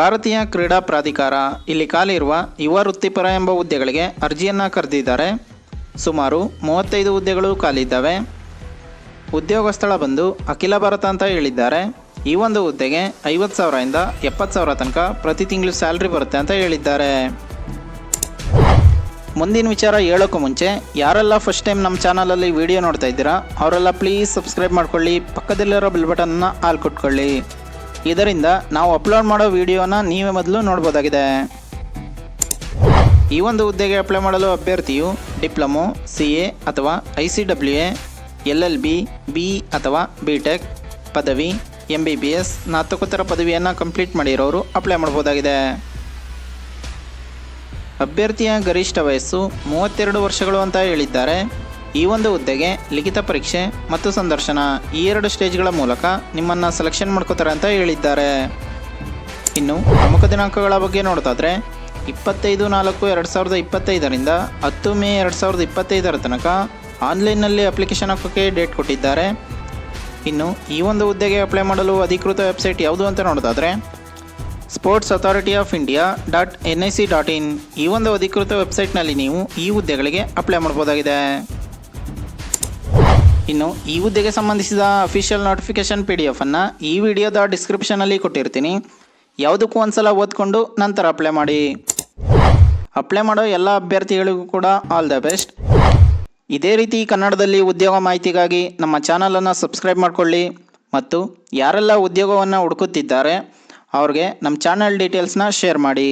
ಭಾರತೀಯ ಕ್ರೀಡಾ ಪ್ರಾಧಿಕಾರ ಇಲ್ಲಿ ಖಾಲಿರುವ ಯುವ ವೃತ್ತಿಪರ ಎಂಬ ಹುದ್ದೆಗಳಿಗೆ ಅರ್ಜಿಯನ್ನು ಕರೆದಿದ್ದಾರೆ. ಸುಮಾರು ಮೂವತ್ತೈದು ಹುದ್ದೆಗಳು ಖಾಲಿದ್ದಾವೆ ಉದ್ಯೋಗ ಸ್ಥಳ ಬಂದು ಅಖಿಲ ಭಾರತ ಅಂತ ಹೇಳಿದ್ದಾರೆ. ಈ ಒಂದು ಹುದ್ದೆಗೆ ಐವತ್ತು ಸಾವಿರದಿಂದ ಎಪ್ಪತ್ತು ಸಾವಿರ ತನಕ ಪ್ರತಿ ತಿಂಗಳು ಸ್ಯಾಲ್ರಿ ಬರುತ್ತೆ ಅಂತ ಹೇಳಿದ್ದಾರೆ. ಮುಂದಿನ ವಿಚಾರ ಹೇಳೋಕ್ಕೂ ಮುಂಚೆ, ಯಾರೆಲ್ಲ ಫಸ್ಟ್ ಟೈಮ್ ನಮ್ಮ ಚಾನಲಲ್ಲಿ ವಿಡಿಯೋ ನೋಡ್ತಾ ಇದ್ದೀರಾ, ಅವರೆಲ್ಲ ಪ್ಲೀಸ್ ಸಬ್ಸ್ಕ್ರೈಬ್ ಮಾಡ್ಕೊಳ್ಳಿ, ಪಕ್ಕದಲ್ಲಿರೋ ಬೆಲ್ ಬಟನ್ನ ಆಲ್ ಕೊಟ್ಕೊಳ್ಳಿ. ಇದರಿಂದ ನಾವು ಅಪ್ಲೋಡ್ ಮಾಡೋ ವಿಡಿಯೋನ ನೀವೇ ಮೊದಲು ನೋಡ್ಬೋದಾಗಿದೆ. ಈ ಒಂದು ಹುದ್ದೆಗೆ ಅಪ್ಲೈ ಮಾಡಲು ಅಭ್ಯರ್ಥಿಯು ಡಿಪ್ಲೊಮೊ, ಸಿ ಎ ಅಥವಾ I C W A, L L B B ಅಥವಾ ಬಿ ಟೆಕ್ ಪದವಿ ಎಂ ಬಿ ಬಿ ಎಸ್ ಸ್ನಾತಕೋತ್ತರ ಪದವಿಯನ್ನು ಕಂಪ್ಲೀಟ್ ಮಾಡಿರೋರು ಅಪ್ಲೈ ಮಾಡ್ಬೋದಾಗಿದೆ. ಅಭ್ಯರ್ಥಿಯ ಗರಿಷ್ಠ ವಯಸ್ಸು ಮೂವತ್ತೆರಡು ವರ್ಷಗಳು ಅಂತ ಹೇಳಿದ್ದಾರೆ. ಈ ಒಂದು ಹುದ್ದೆಗೆ ಲಿಖಿತ ಪರೀಕ್ಷೆ ಮತ್ತು ಸಂದರ್ಶನ ಈ ಎರಡು ಸ್ಟೇಜ್ಗಳ ಮೂಲಕ ನಿಮ್ಮನ್ನು ಸೆಲೆಕ್ಷನ್ ಮಾಡ್ಕೋತಾರೆ ಅಂತ ಹೇಳಿದ್ದಾರೆ. ಇನ್ನು ಪ್ರಮುಖ ದಿನಾಂಕಗಳ ಬಗ್ಗೆ ನೋಡೋದಾದರೆ ಇಪ್ಪತ್ತೈದು ನಾಲ್ಕು ಎರಡು ಸಾವಿರದ ಇಪ್ಪತ್ತೈದರಿಂದ ಹತ್ತು ಮೇ ಎರಡು ಸಾವಿರದ ಇಪ್ಪತ್ತೈದರ ತನಕ ಆನ್ಲೈನ್ನಲ್ಲಿ ಅಪ್ಲಿಕೇಶನ್ ಹಾಕೋಕ್ಕೆ ಡೇಟ್ ಕೊಟ್ಟಿದ್ದಾರೆ. ಇನ್ನು ಈ ಒಂದು ಹುದ್ದೆಗೆ ಅಪ್ಲೈ ಮಾಡಲು ಅಧಿಕೃತ ವೆಬ್ಸೈಟ್ ಯಾವುದು ಅಂತ ನೋಡೋದಾದರೆ sports authority of India dot N I C dot in ಈ ಒಂದು ಅಧಿಕೃತ ವೆಬ್ಸೈಟ್ನಲ್ಲಿ ನೀವು ಈ ಹುದ್ದೆಗಳಿಗೆ ಅಪ್ಲೈ ಮಾಡ್ಬೋದಾಗಿದೆ. ಇನ್ನು ಈ ಹುದ್ದೆಗೆ ಸಂಬಂಧಿಸಿದ ಅಫಿಷಿಯಲ್ ನೋಟಿಫಿಕೇಶನ್ ಪಿ ಡಿ ಎಫನ್ನು ಈ ವಿಡಿಯೋದ ಡಿಸ್ಕ್ರಿಪ್ಷನಲ್ಲಿ ಕೊಟ್ಟಿರ್ತೀನಿ. ಯಾವುದಕ್ಕೂ ಒಂದ್ಸಲ ಓದ್ಕೊಂಡು ನಂತರ ಅಪ್ಲೈ ಮಾಡಿ. ಅಪ್ಲೈ ಮಾಡೋ ಎಲ್ಲ ಅಭ್ಯರ್ಥಿಗಳಿಗೂ ಕೂಡ ಆಲ್ ದ ಬೆಸ್ಟ್ ಇದೇ ರೀತಿ ಕನ್ನಡದಲ್ಲಿ ಉದ್ಯೋಗ ಮಾಹಿತಿಗಾಗಿ ನಮ್ಮ ಚಾನಲನ್ನು ಸಬ್ಸ್ಕ್ರೈಬ್ ಮಾಡಿಕೊಳ್ಳಿ. ಮತ್ತು ಯಾರೆಲ್ಲ ಉದ್ಯೋಗವನ್ನು ಹುಡುಕುತ್ತಿದ್ದಾರೆ, ಅವ್ರಿಗೆ ನಮ್ಮ ಚಾನಲ್ ಡೀಟೇಲ್ಸ್ನ ಶೇರ್ ಮಾಡಿ.